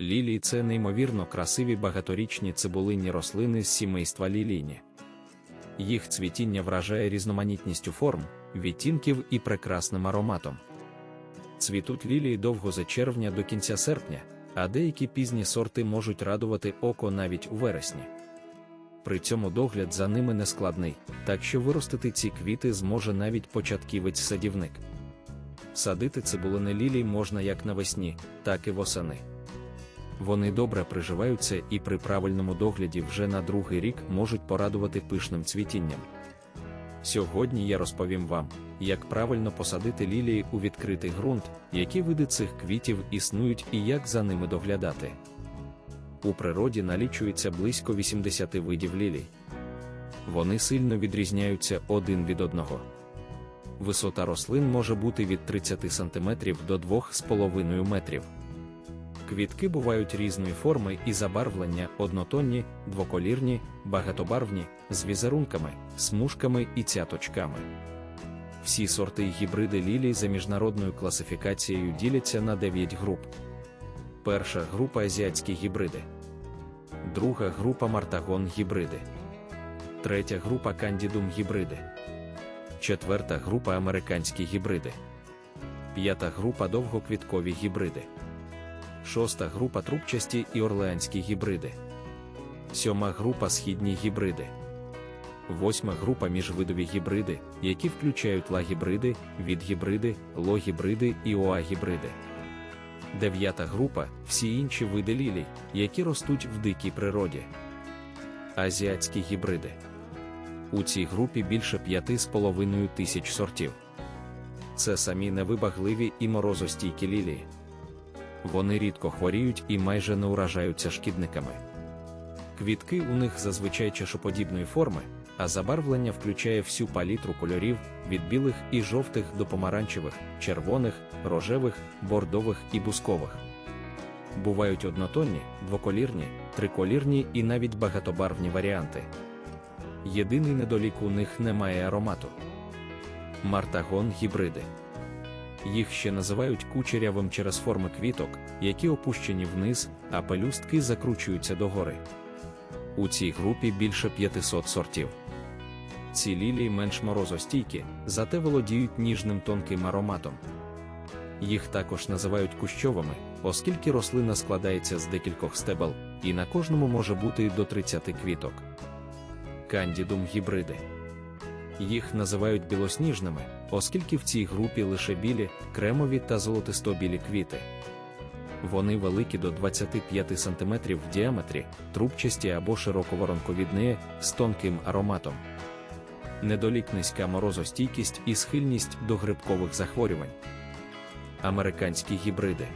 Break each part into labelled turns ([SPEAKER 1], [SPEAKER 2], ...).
[SPEAKER 1] Лілії це неймовірно красиві багаторічні цибулинні рослини з сімейства лілійні. Їх цвітіння вражає різноманітністю форм, відтінків і прекрасним ароматом. Цвітуть лілії довго з червня до кінця серпня, а деякі пізні сорти можуть радувати око навіть у вересні. При цьому догляд за ними не складний, так що виростити ці квіти зможе навіть початківець-садівник. Садити цибулини лілій можна як навесні, так і восени. Вони добре приживаються і при правильному догляді вже на другий рік можуть порадувати пишним цвітінням. Сьогодні я розповім вам, як правильно посадити лілії у відкритий ґрунт, які види цих квітів існують і як за ними доглядати. У природі налічується близько 80 видів лілій. Вони сильно відрізняються один від одного. Висота рослин може бути від 30 см до 2,5 метрів. Квітки бувають різної форми і забарвлення однотонні, двоколірні, багатобарвні, з візерунками, смужками і цяточками. Всі сорти й гібриди лілій за міжнародною класифікацією діляться на 9 груп. Перша група азіатські гібриди, друга група мартагон гібриди, третя група кандідум гібриди, четверта група американські гібриди, п'ята група довгоквіткові гібриди шоста група трубчасті і орлеанські гібриди, сьома група східні гібриди, восьма група міжвидові гібриди, які включають лагібриди, відгібриди, логібриди і оагібриди. Дев'ята група всі інші види лілій, які ростуть в дикій природі. Азіатські гібриди. У цій групі більше 5,5 тисяч сортів. Це самі невибагливі і морозостійкі лілії. Вони рідко хворіють і майже не уражаються шкідниками. Квітки у них зазвичай чашоподібної форми, а забарвлення включає всю палітру кольорів від білих і жовтих до помаранчевих, червоних, рожевих, бордових і бускових. Бувають однотонні, двоколірні, триколірні і навіть багатобарвні варіанти. Єдиний недолік у них немає аромату. Мартагон гібриди. Їх ще називають кучерявим через форми квіток, які опущені вниз, а пелюстки закручуються догори. У цій групі більше 500 сортів. Ці лілії менш морозостійкі, зате володіють ніжним тонким ароматом. Їх також називають кущовими, оскільки рослина складається з декількох стебел, і на кожному може бути до 30 квіток. Кандідум гібриди. Їх називають білосніжними, оскільки в цій групі лише білі, кремові та золотисто-білі квіти. Вони великі до 25 см в діаметрі, трубчасті або широковоронковідні, з тонким ароматом. Недолік низька морозостійкість і схильність до грибкових захворювань. Американські гібриди.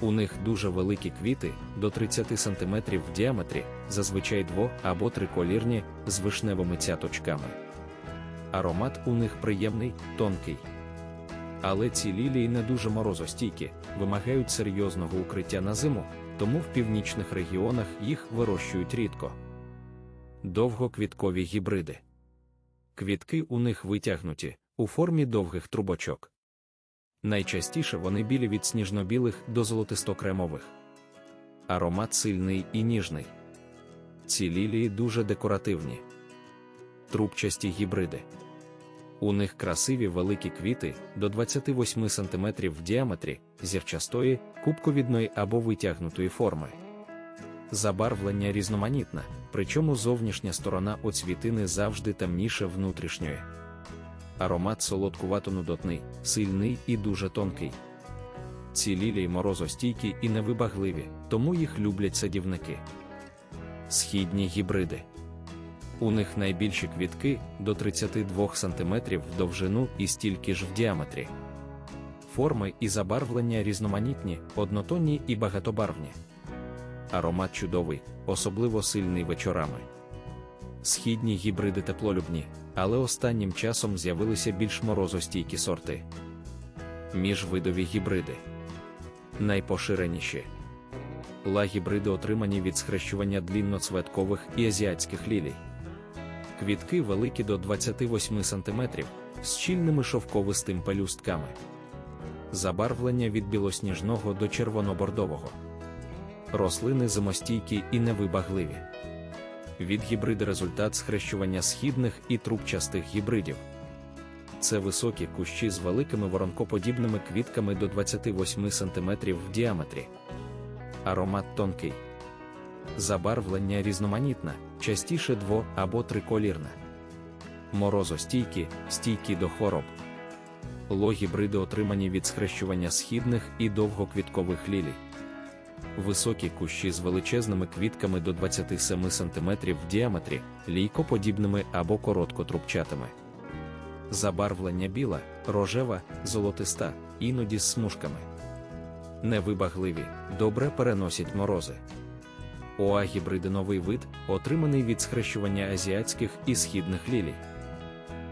[SPEAKER 1] У них дуже великі квіти до 30 см в діаметрі, зазвичай дво- або триколірні, з вишневими цяточками. Аромат у них приємний, тонкий. Але ці лілії не дуже морозостійкі, вимагають серйозного укриття на зиму, тому в північних регіонах їх вирощують рідко. Довгоквіткові гібриди. Квітки у них витягнуті у формі довгих трубочок. Найчастіше вони білі від сніжно-білих до золотисто-кремових. Аромат сильний і ніжний. Ці лілії дуже декоративні. Трубчасті гібриди. У них красиві великі квіти до 28 см в діаметрі, зірчастої, кубковідної або витягнутої форми. Забарвлення різноманітне, причому зовнішня сторона оцвітини завжди темніше внутрішньої. Аромат солодкувато-нудотний, сильний і дуже тонкий. Ці лілії морозостійкі і невибагливі, тому їх люблять садівники. Східні гібриди. У них найбільші квітки до 32 см в довжину і стільки ж в діаметрі. Форми і забарвлення різноманітні, однотонні і багатобарвні. Аромат чудовий, особливо сильний вечорами. Східні гібриди теплолюбні, але останнім часом з'явилися більш морозостійкі сорти. Міжвидові гібриди найпоширеніші. Ла-гібриди отримані від схрещування длінноцветкових і азіатських лілій. Квітки великі до 28 см з щільними шовковистим пелюстками. Забарвлення від білосніжного до червоно-бордового. рослини зимостійкі і невибагливі. Від гібриди результат схрещування східних і трубчастих гібридів. Це високі кущі з великими воронкоподібними квітками до 28 см в діаметрі. Аромат тонкий. Забарвлення різноманітне, частіше дво- або триколірне. Морозостійкі, стійкі до хвороб. Логібриди отримані від схрещування східних і довгоквіткових лілій. Високі кущі з величезними квітками до 27 см в діаметрі, лійкоподібними або короткотрубчатими. Забарвлення біла, рожева, золотиста, іноді з смужками. Невибагливі, добре переносять морози. Оа гібриди новий вид, отриманий від схрещування азіатських і східних лілій.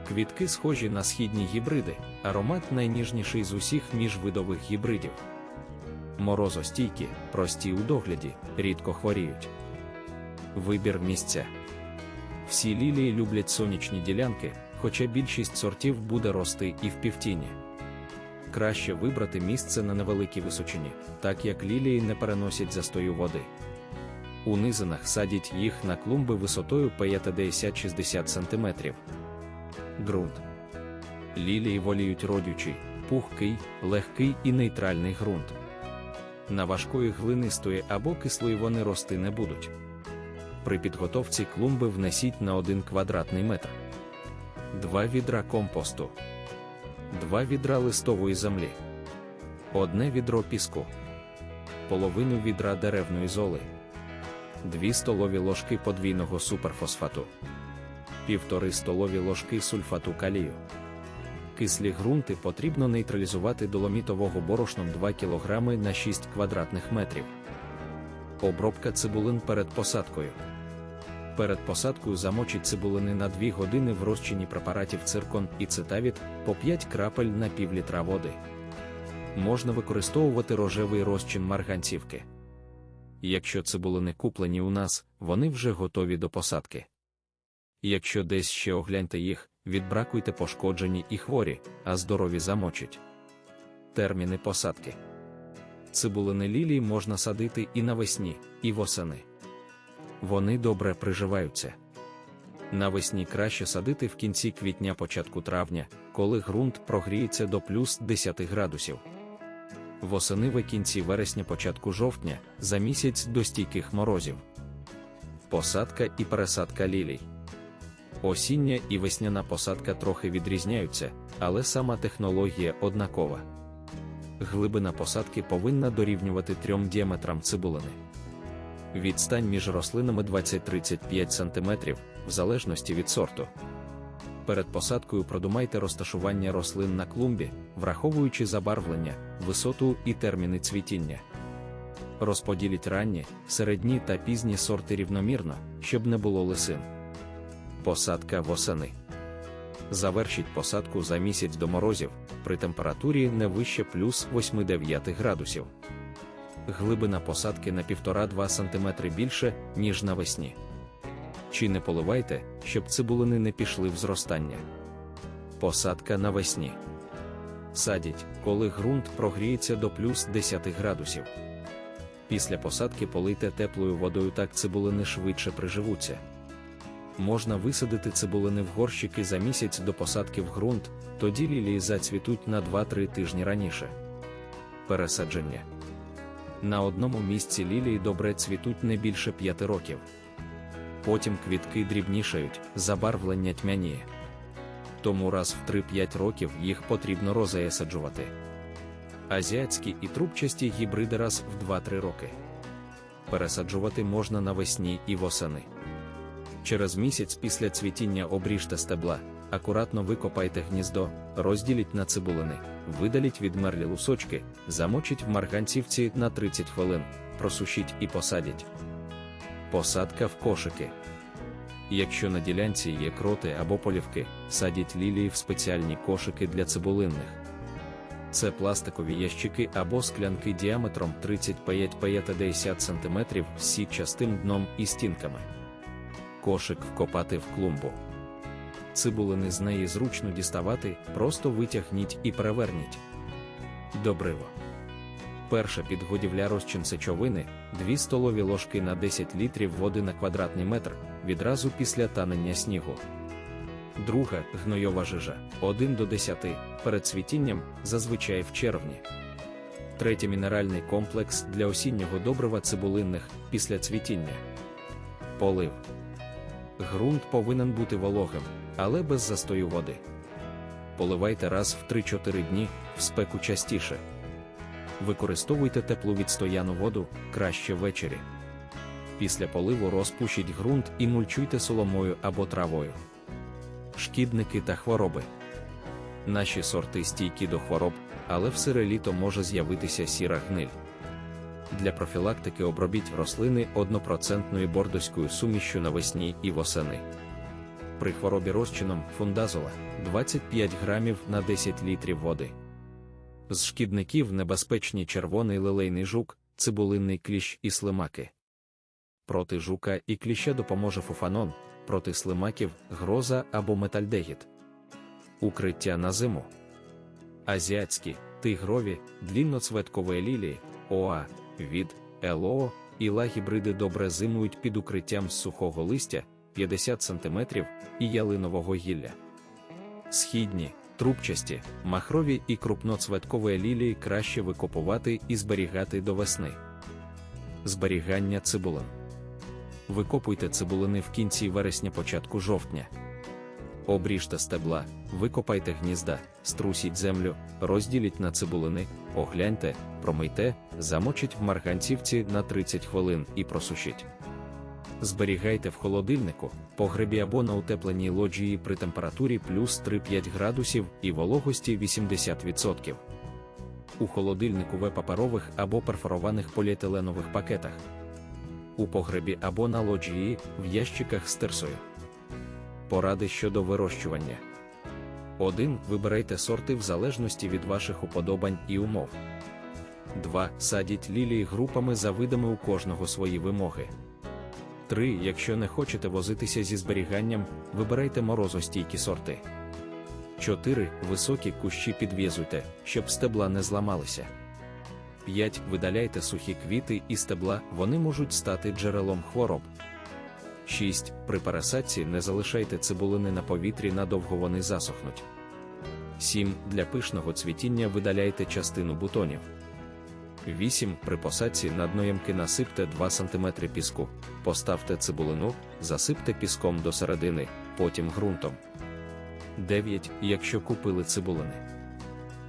[SPEAKER 1] Квітки схожі на східні гібриди, аромат найніжніший з усіх міжвидових гібридів. Морозостійкі, прості у догляді, рідко хворіють. Вибір місця. Всі лілії люблять сонячні ділянки, хоча більшість сортів буде рости і в півтіні. Краще вибрати місце на невеликій височині, так як лілії не переносять застою води. У низинах садять їх на клумби висотою 50-60 см. Ґрунт. Лілії воліють родючий, пухкий, легкий і нейтральний ґрунт. На важкої глинистої або кислої вони рости не будуть. При підготовці клумби внесіть на 1 квадратний метр. 2 відра компосту, 2 відра листової землі, одне відро піску, половину відра деревної золи, 2 столові ложки подвійного суперфосфату, півтори столові ложки сульфату калію. Кислі ґрунти потрібно нейтралізувати доломітового борошном 2 кг на 6 квадратних метрів. Обробка цибулин перед посадкою. Перед посадкою замочіть цибулини на 2 години в розчині препаратів циркон і цитавіт по 5 крапель на пів літра води. Можна використовувати рожевий розчин марганцівки. Якщо цибулини куплені у нас, вони вже готові до посадки. Якщо десь ще огляньте їх, відбракуйте пошкоджені і хворі, а здорові замочить. Терміни посадки. Цибулини лілії можна садити і навесні, і восени. Вони добре приживаються. Навесні краще садити в кінці квітня початку травня, коли ґрунт прогріється до плюс 10 градусів. Восени в кінці вересня початку жовтня за місяць до стійких морозів. Посадка і пересадка лілій. Осіння і весняна посадка трохи відрізняються, але сама технологія однакова. Глибина посадки повинна дорівнювати трьом діаметрам цибулини. Відстань між рослинами 20-35 см, в залежності від сорту. Перед посадкою продумайте розташування рослин на клумбі, враховуючи забарвлення, висоту і терміни цвітіння. Розподіліть ранні, середні та пізні сорти рівномірно, щоб не було лисин. Посадка восени. Завершіть посадку за місяць до морозів при температурі не вище плюс 8-9 градусів. Глибина посадки на 1,5-2 см більше, ніж навесні. Чи не поливайте, щоб цибулини не пішли в зростання. Посадка навесні. Садіть, коли ґрунт прогріється до плюс 10 градусів. Після посадки полийте теплою водою, так цибулини швидше приживуться. Можна висадити цибулини в горщики за місяць до посадки в ґрунт, тоді лілії зацвітуть на 2-3 тижні раніше. Пересадження на одному місці лілії добре цвітуть не більше 5 років. Потім квітки дрібнішають, забарвлення тьмяніє. Тому раз в 3-5 років їх потрібно розеясаджувати. Азіатські і трубчасті гібриди раз в 2-3 роки. Пересаджувати можна навесні і восени. Через місяць після цвітіння обріжте стебла, акуратно викопайте гніздо, розділіть на цибулини, видаліть відмерлі лусочки, замочіть в марганцівці на 30 хвилин, просушіть і посадіть. Посадка в кошики. Якщо на ділянці є кроти або полівки, садіть лілії в спеціальні кошики для цибулинних. Це пластикові ящики або склянки діаметром 35-50 см сітчастим дном і стінками. Кошик вкопати в клумбу. Цибулини з неї зручно діставати, просто витягніть і переверніть. Добриво. Перша підгодівля розчин сечовини 2 столові ложки на 10 літрів води на квадратний метр відразу після танення снігу. Друга гнойова жижа 1 до 10 перед цвітінням зазвичай в червні. Третє мінеральний комплекс для осіннього добрива цибулинних після цвітіння. Полив. Грунт повинен бути вологим, але без застою води. Поливайте раз в 3-4 дні, в спеку частіше. Використовуйте теплу відстояну воду краще ввечері. Після поливу розпушіть ґрунт і мульчуйте соломою або травою. Шкідники та хвороби. Наші сорти стійкі до хвороб, але в сире літо може з'явитися сіра гниль. Для профілактики обробіть рослини 1% бордоською сумішю навесні і восени. При хворобі розчином фундазола 25 грамів на 10 літрів води. З шкідників небезпечні червоний лилейний жук, цибулинний кліщ і слимаки. Проти жука і кліща допоможе фуфанон, проти слимаків гроза або метальдегіт. Укриття на зиму. Азіатські, тигрові, длінноцветкові лілії, ОА, від, ЛО і лагібриди добре зимують під укриттям з сухого листя 50 см і ялинового гілля. Східні, трубчасті, махрові і крупноцветкові лілії краще викопувати і зберігати до весни. Зберігання цибулин. Викопуйте цибулини в кінці вересня початку жовтня. Обріжте стебла, викопайте гнізда, струсіть землю, розділіть на цибулини, огляньте, промийте, замочіть в марганцівці на 30 хвилин і просушіть. Зберігайте в холодильнику, погребі або на утепленій лоджії при температурі плюс 3-5 градусів і вологості 80%. У холодильнику в паперових або перфорованих поліетиленових пакетах. У погребі або на лоджії в ящиках з терсою. Поради щодо вирощування. 1. Вибирайте сорти в залежності від ваших уподобань і умов. 2. Садіть лілії групами за видами у кожного свої вимоги. 3. Якщо не хочете возитися зі зберіганням, вибирайте морозостійкі сорти. 4. Високі кущі підв'язуйте, щоб стебла не зламалися. 5. Видаляйте сухі квіти і стебла, вони можуть стати джерелом хвороб. 6. При пересадці не залишайте цибулини на повітрі надовго вони засохнуть. 7. Для пишного цвітіння видаляйте частину бутонів. 8. При посадці на дно ямки насипте 2 см піску, поставте цибулину, засипте піском до середини, потім ґрунтом. 9. Якщо купили цибулини.